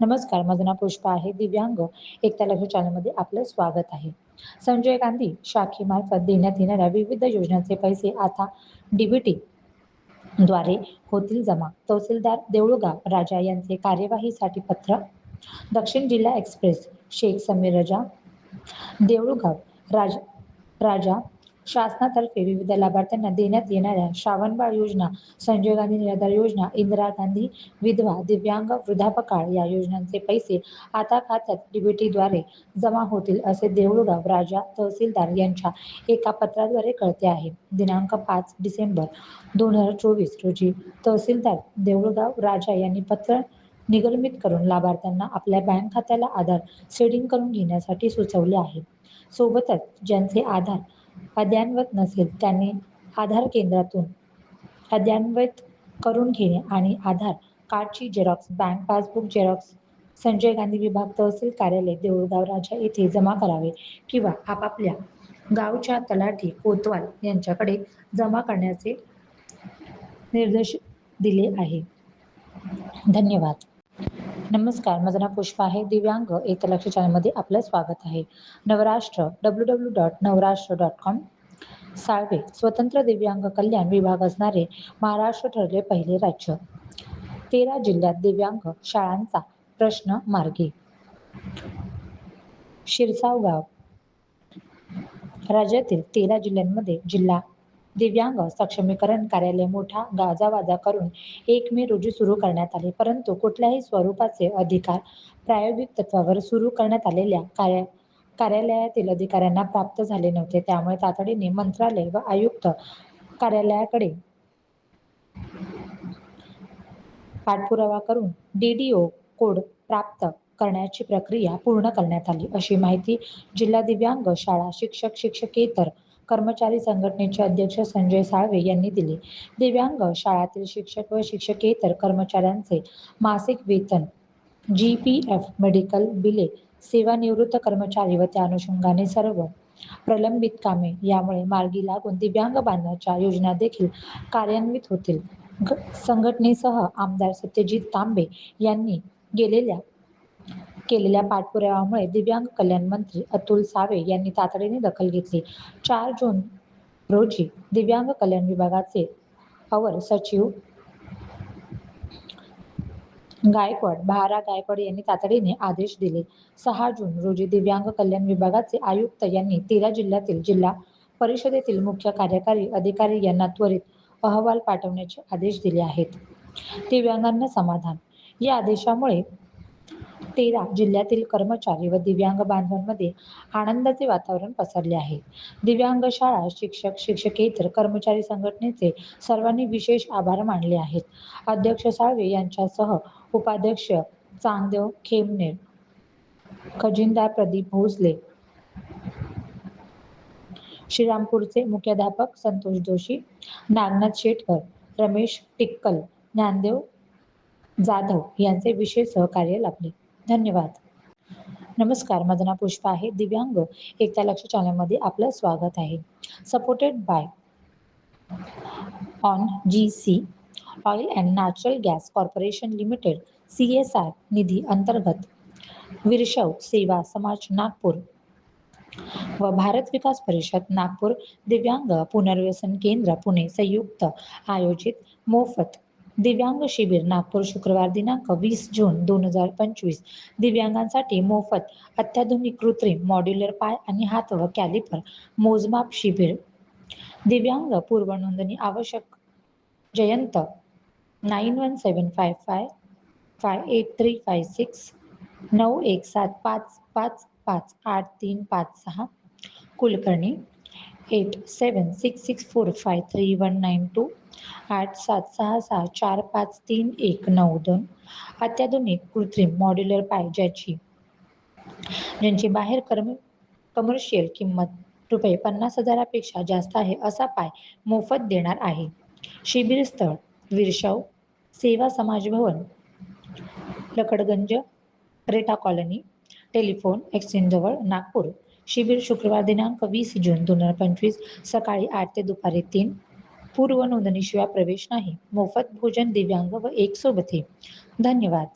नमस्कार माझं नाव पुष्पा आहे. दिव्यांग एकता लक्ष चॅनलमध्ये आपलं स्वागत आहे. संजय गांधी शाखेमार्फत देण्यात येणाऱ्या विविध योजनांचे पैसे आता डीबीटी द्वारे होतील जमा. तहसीलदार देऊळगा राजा यांचे कार्यवाहीसाठी पत्र दक्षिण जिल्हा एक्सप्रेस शेख समीर रजा देऊळगाव राज राजा शासनातर्फे विविध लाभार्थ्यांना देण्यात येणाऱ्या श्रावणबाळ योजना संजय गांधी निराधार योजना इंदिरा गांधी विधवा दिव्यांग वृद्धापकाळ या योजनांचे पैसे आता खात्यात डीबीटीद्वारे जमा होतील असे देऊळगाव राजा तहसीलदार यांच्या एका पत्राद्वारे कळते आहे. दिनांक पाच डिसेंबर दोन हजार चोवीस रोजी तहसीलदार देऊळगाव राजा यांनी पत्र निगमित करून लाभार्थ्यांना आपल्या बँक खात्याला आधार सेडिंग करून घेण्यासाठी सुचवले आहे. सोबतच ज्यांचे आधार अद्यान्वत नसेल त्यांनी आधार केंद्रातून अद्यान्वित करून घेणे आणि आधार कार्डची xerox bank passbook xerox Sanjay Gandhi विभाग तहसील कार्यालय देऊळगाव राजा येथे जमा करावे किंवा आपापल्या गावच्या तलाठी कोतवाल यांच्याकडे जमा करण्याचे निर्देश दिले आहे. धन्यवाद. नमस्कार माझं नाव पुष्पा आहे. दिव्यांग एक लक्ष चॅनलमध्ये आपलं स्वागत आहे. Navarashtra W W dot Navarashtra dot com Salve स्वतंत्र दिव्यांग कल्याण विभाग असणारे महाराष्ट्र ठरले पहिले राज्य. तेरा जिल्ह्यात दिव्यांग शाळांचा प्रश्न मार्गी. शिरसाव गाव. राज्यातील तेरा जिल्ह्यांमध्ये जिल्हा दिव्यांग सक्षमीकरण कार्यालय मोठा गाजावाजा करून एक मे रोजी सुरू करण्यात आले. परंतु कुठल्याही स्वरूपाचे अधिकार प्रायोगिक तत्वावर सुरू करण्यात आलेल्या कार्य कार्यालयातील अधिकाऱ्यांना प्राप्त झाले नव्हते. त्यामुळे तातडीने मंत्रालय व आयुक्त कार्यालयाकडे पाठपुरावा करून डीडीओ कोड प्राप्त करण्याची प्रक्रिया पूर्ण करण्यात आली अशी माहिती जिल्हा दिव्यांग शाळा शिक्षक शिक्षकेतर कर्मचारी संघटनेचे अध्यक्ष संजय साळवे यांनी दिले. दिव्यांग शाळातील शिक्षक व शिक्षकेतर कर्मचाऱ्यांचे मासिक वेतन जी पी एफ मेडिकल बिले सेवानिवृत्त कर्मचारी व त्या अनुषंगाने सर्व प्रलंबित कामे यामुळे मार्गी लागून दिव्यांग बांधण्याच्या योजना देखील कार्यान्वित होतील. संघटनेसह आमदार सत्यजित तांबे यांनी गेलेल्या केलेल्या पाठपुराव्यामुळे दिव्यांग कल्याण मंत्री अतुल सावे यांनी तातडीने दखल घेतली. चार जून रोजी दिव्यांग कल्याण विभागाचे अवर सचिव गायकवाड भारा गायकवाड यांनी तातडीने आदेश दिले. सहा जून रोजी दिव्यांग कल्याण विभागाचे आयुक्त यांनी तेरा जिल्ह्यातील जिल्हा परिषदेतील मुख्य कार्यकारी अधिकारी यांना त्वरित अहवाल पाठवण्याचे आदेश दिले आहेत. दिव्यांगांना समाधान. या आदेशामुळे तेरा जिल्ह्यातील कर्मचारी व दिव्यांग बांधवांमध्ये आनंदाचे वातावरण पसरले आहे. दिव्यांग शाळा शिक्षक शिक्षकेतर कर्मचारी संघटनेचे सर्वांनी विशेष आभार मानले आहेत. अध्यक्ष साळवे यांच्यासह उपाध्यक्ष चांगदेव खेमनेर खजिनदार प्रदीप भोसले श्रीरामपूरचे मुख्याध्यापक संतोष जोशी नागनाथ शेटकर रमेश टिक्कल ज्ञानदेव जाधव यांचे विशेष सहकार्य लाभले. धन्यवाद. नमस्कार माझं नाव पुष्पा आहे. दिव्यांग एकता लक्ष चॅनलमध्ये आपलं स्वागत आहे. Supported by O N G C oil and natural gas corporation limited C S R निधी अंतर्गत विरशव सेवा समाज नागपूर व भारत विकास परिषद नागपूर दिव्यांग पुनर्वसन केंद्र पुणे संयुक्त आयोजित मोफत दिव्यांग शिबिर नागपूर शुक्रवार दिनांक वीस जून दोन हजार पंचवीस. दिव्यांगांसाठी मोफत अत्याधुनिक कृत्रिम मॉड्युलर पाय आणि हात व कॅलिपर मोजमाप शिबिर. दिव्यांग पूर्व नोंदणी आवश्यक. Jayant nine one seven five five five eight three five six नऊ एक सात पाच पाच पाच आठ तीन पाच सहा. Kulkarni eight seven six six four five three one nine two आठ सात सहा सहा चार पाच तीन एक नऊ दोन अत्याधुनिक कृत्रिम मॉड्युलर पाय ज्याची ज्यांची बाहेर कर्म कमर्शियल किंमत रुपये पन्नास हजारापेक्षा जास्त आहे असा पाय मोफत देणार आहे. शिबिरस्थळ विरशव सेवा समाज भवन लकडगंज रेटा कॉलनी टेलिफोन एक्सचेंजजवळ नागपूर. शिबिर शुक्रवार दिनांक वीस जून दोन हजार पंचवीस सकाळी आठ ते दुपारी तीन. पूर्व नोंदणीशिवाय प्रवेश नाही. मोफत भोजन दिव्यांग व एक सोबती. धन्यवाद.